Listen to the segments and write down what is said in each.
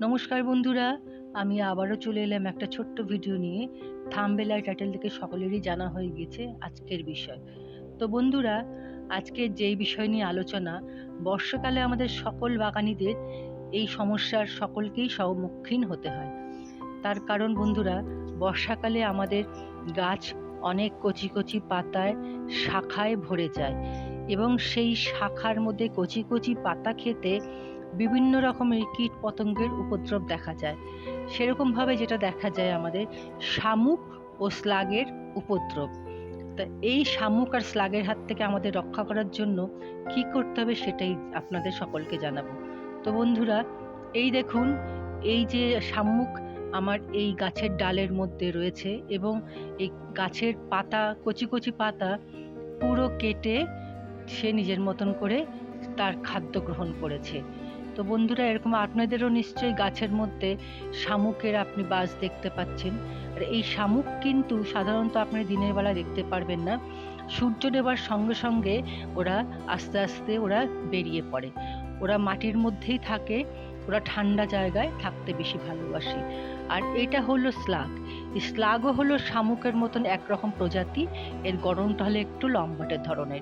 নমস্কার বন্ধুরা, আমি আবারও চলে এলাম একটা ছোট্ট ভিডিও নিয়ে। থাম্বেল আর টাইটেল থেকে সকলেরই জানা হয়ে গেছে আজকের বিষয়। তো বন্ধুরা আজকে যেই বিষয় নিয়ে আলোচনা, বর্ষাকালে আমাদের সকল বাগানিদের এই সমস্যার সকলকেই সম্মুখীন হতে হয়। তার কারণ বন্ধুরা, বর্ষাকালে আমাদের গাছ অনেক কচি কচি পাতায় শাখায় ভরে যায় এবং সেই শাখার মধ্যে কচি কচি পাতা খেতে বিভিন্ন রকমের কীট পতঙ্গের উপদ্রব দেখা যায়। সেরকমভাবে যেটা দেখা যায় আমাদের, শামুক ও স্লাগের উপদ্রব। তা এই শামুক আর স্লাগের হাত থেকে আমাদের রক্ষা করার জন্য কি করতে হবে সেটাই আপনাদের সকলকে জানাব। তো বন্ধুরা, এই দেখুন, এই যে শামুক আমার এই গাছের ডালের মধ্যে রয়েছে এবং এই গাছের পাতা, কচি কচি পাতা পুরো কেটে সে নিজের মতন করে তার খাদ্য গ্রহণ করেছে। তো বন্ধুরা, এরকম আপনাদেরও নিশ্চয়ই গাছের মধ্যে শামুকের আপনি বাস দেখতে পাচ্ছেন। আর এই শামুক কিন্তু সাধারণত আপনি দিনের বেলা দেখতে পারবেন না। সূর্য দেবার সঙ্গে সঙ্গে ওরা আস্তে আস্তে ওরা বেরিয়ে পড়ে। ওরা মাটির মধ্যেই থাকে, ওরা ঠান্ডা জায়গায় থাকতে বেশি ভালোবাসে। আর এটা হলো স্লাগ। স্লাগও হলো শামুকের মতন একরকম প্রজাতি। এর গরমটা হলো একটু লম্বাটের ধরনের।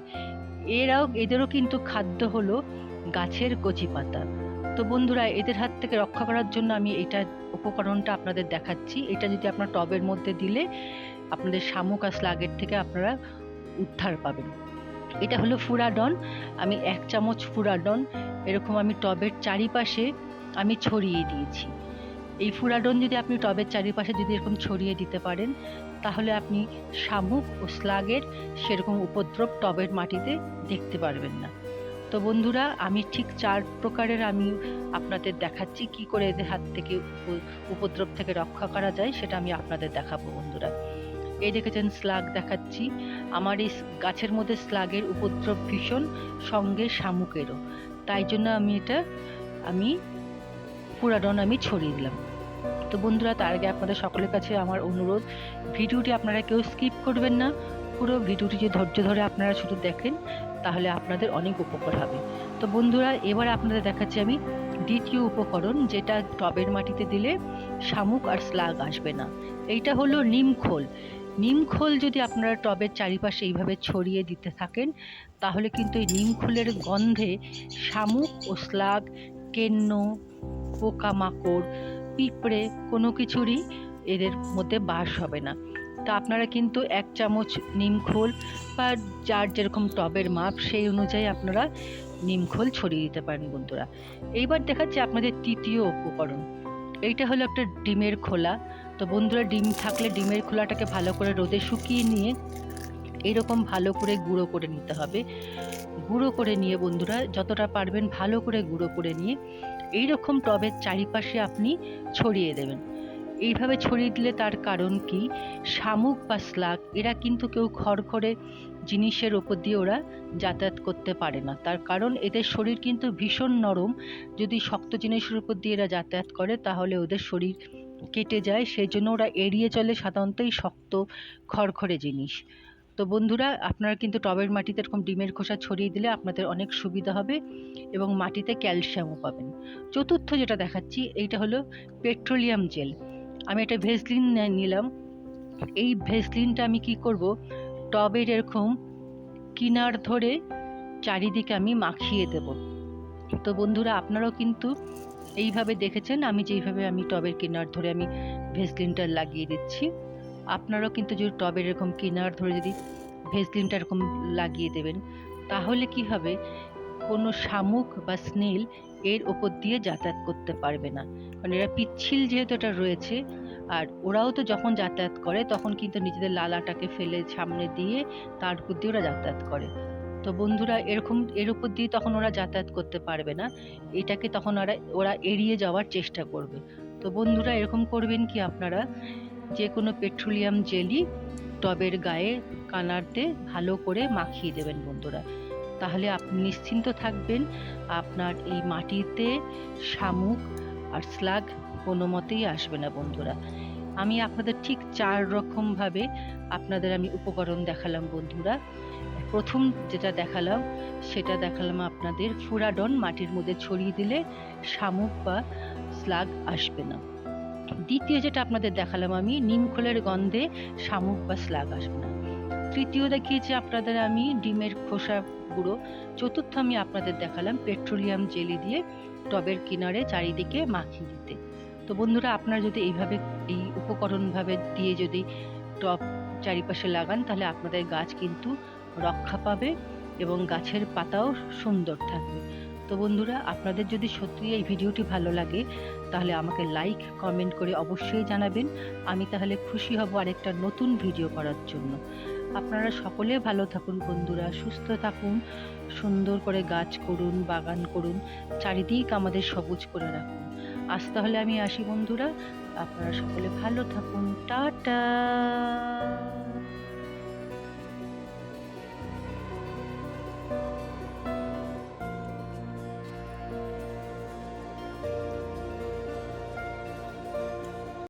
এরাও, এদেরও কিন্তু খাদ্য হলো গাছের কচি পাতা। তো বন্ধুরা, এদের হাত থেকে রক্ষা করার জন্য আমি এটা উপকরণটা আপনাদের দেখাচ্ছি। এটা যদি আপনার টবের মধ্যে দিলে আপনাদের শামুক আর স্লাগের থেকে আপনারা উদ্ধার পাবেন। এটা হলো ফুরাডন। আমি এক চামচ ফুরাডন, এরকম আমি টবের চারিপাশে আমি ছড়িয়ে দিয়েছি। এই ফুরাডন যদি আপনি টবের চারিপাশে যদি এরকম ছড়িয়ে দিতে পারেন, তাহলে আপনি শামুক ও স্লাগের সেরকম উপদ্রব টবের মাটিতে দেখতে পারবেন না। তো বন্ধুরা, আমি ঠিক চার প্রকারের আমি আপনাদের দেখাচ্ছি কি করে এদের হাত থেকে উপ- উপদ্রব থেকে রক্ষা করা যায়, সেটা আমি আপনাদের দেখাবো বন্ধুরা। এই দেখেছেন স্লাগ দেখাচ্ছি। আমার এই গাছের মধ্যে স্লাগের উপদ্রব ভীষণ, সঙ্গে শামুকেরও। তাই জন্য আমি এটা, আমি পুরাডন আমি ছড়িয়ে দিলাম। তো বন্ধুরা, তার আগে আপনাদের সকলের কাছে আমার অনুরোধ, ভিডিওটি আপনারা কেউ স্কিপ করবেন না। পুরো ভিডিওটি যে ধৈর্য ধরে আপনারা শুধু দেখেন তাহলে আপনাদের অনেক উপকার হবে। তো বন্ধুরা, এবার আপনাদের দেখাচ্ছি আমি দ্বিতীয় উপকরণ, যেটা টবের মাটিতে দিলে শামুক আর স্লাগ আসবে না। এইটা হলো নিমখোল নিমখোল যদি আপনারা টবের চারিপাশে এইভাবে ছড়িয়ে দিতে থাকেন, তাহলে কিন্তু এই নিমখোলের গন্ধে শামুক ও স্লাগ, কেন্ন, পোকামাকড়, পিঁপড়ে কোনো কিছুরই এদের মধ্যে বাস হবে না। তা আপনারা কিন্তু এক চামচ নিমখোল বা যার যেরকম টবের মাপ, সেই অনুযায়ী আপনারা নিমখোল ছড়িয়ে দিতে পারেন বন্ধুরা। এইবার দেখাচ্ছি আপনাদের তৃতীয় উপকরণ। এইটা হলো একটা ডিমের খোলা। তো বন্ধুরা, ডিম থাকলে ডিমের খোলাটাকে ভালো করে রোদে শুকিয়ে নিয়ে এরকম ভালো করে গুঁড়ো করে নিতে হবে। গুঁড়ো করে নিয়ে বন্ধুরা, যতটা পারবেন ভালো করে গুঁড়ো করে নিয়ে এই রকম টবের চারিপাশে আপনি ছড়িয়ে দেবেন। এইভাবে ছড়িয়ে দিলে তার কারণ কি? শামুক বা স্লাগ, এরা কিন্তু কেউ খড়খড়ে জিনিসের ওপর দিয়ে ওরা যাতায়াত করতে পারে না। তার কারণ এদের শরীর কিন্তু ভীষণ নরম। যদি শক্ত জিনিসের উপর দিয়ে এরা যাতায়াত করে, তাহলে ওদের শরীর কেটে যায়। সেই জন্য ওরা এড়িয়ে চলে সাধারণত এই শক্ত, খড়খড়ে জিনিস। তো বন্ধুরা, আপনারা কিন্তু টবের মাটিতে এরকম ডিমের খোসা ছড়িয়ে দিলে আপনাদের অনেক সুবিধা হবে এবং মাটিতে ক্যালসিয়ামও পাবেন। চতুর্থ যেটা দেখাচ্ছি, এইটা হলো পেট্রোলিয়াম জেল। আমি একটা ভেসলিন নিলাম। এই ভেসলিনটা আমি কি করব? টবের এরকম কিনার ধরে চারিদিকে আমি মাখিয়ে দেব। তো বন্ধুরা, আপনারাও কিন্তু এইভাবে দেখেছেন, আমি যেইভাবে আমি টবের কিনার ধরে আমি ভেসলিনটা লাগিয়ে দিচ্ছি। আপনারাও কিন্তু যদি টবের এরকম কিনার ধরে যদি ভেসলিনটা এরকম লাগিয়ে দেবেন, তাহলে কি হবে? কোনো শামুক বা স্নেল এর ওপর দিয়ে যাতায়াত করতে পারবে না। কারণ এরা পিচ্ছিল যেহেতু এটা রয়েছে আর ওরাও তো যখন যাতায়াত করে, তখন কিন্তু নিজেদের লালাটাকে ফেলে সামনে দিয়ে তার উপর দিয়ে ওরা যাতায়াত করে। তো বন্ধুরা, এরকম, এর উপর দিয়ে তখন ওরা যাতায়াত করতে পারবে না। এটাকে তখন ওরা ওরা এড়িয়ে যাওয়ার চেষ্টা করবে। তো বন্ধুরা, এরকম করবেন কি আপনারা? যে কোনো পেট্রোলিয়াম জেলি টবের গায়ে কানারতে ভালো করে মাখিয়ে দেবেন বন্ধুরা। তাহলে আপনি নিশ্চিন্ত থাকবেন আপনার এই মাটিতে শামুক আর স্লাগ কোনো মতেই আসবে না, বন্ধুরা। আমি আপনাদের ঠিক চার রকমভাবে আপনাদের আমি উপকরণ দেখালাম, বন্ধুরা। প্রথম যেটা দেখালাম, সেটা দেখালাম আপনাদের ফুরাডন মাটির মধ্যে ছড়িয়ে দিলে শামুক বা স্লাগ আসবে না। দ্বিতীয় যেটা আপনাদের দেখালাম আমি নিমখোলের গন্ধে শামুক বা স্লাগ আসবে না। তৃতীয় দেখিয়েছি আপনাদের আমি ডিমের খোসা গুঁড়ো। চতুর্থ আমি আপনাদের দেখালাম পেট্রোলিয়াম জেলি দিয়ে টবের কিনারে চারিদিকে মাখিয়ে দিতে। তো বন্ধুরা, আপনারা যদি এইভাবে, এই উপকরণভাবে দিয়ে যদি টব চারিপাশে লাগান, তাহলে আপনাদের গাছ কিন্তু রক্ষা পাবে এবং গাছের পাতাও সুন্দর থাকবে। তো বন্ধুরা, আপনাদের যদি সত্যি এই ভিডিওটি ভালো লাগে, তাহলে আমাকে লাইক, কমেন্ট করে অবশ্যই জানাবেন। আমি তাহলে খুশি হব আরেকটা নতুন ভিডিও করার জন্য। আপনারা সকলে ভালো থাকুন বন্ধুরা, সুস্থ থাকুন, সুন্দর করে গাছ করুন, বাগান করুন, চারিদিক আমাদের সবুজ করে রাখুন। আজ তাহলে আমি আসি বন্ধুরা। আপনারা সকলে ভালো থাকুন। টাটা।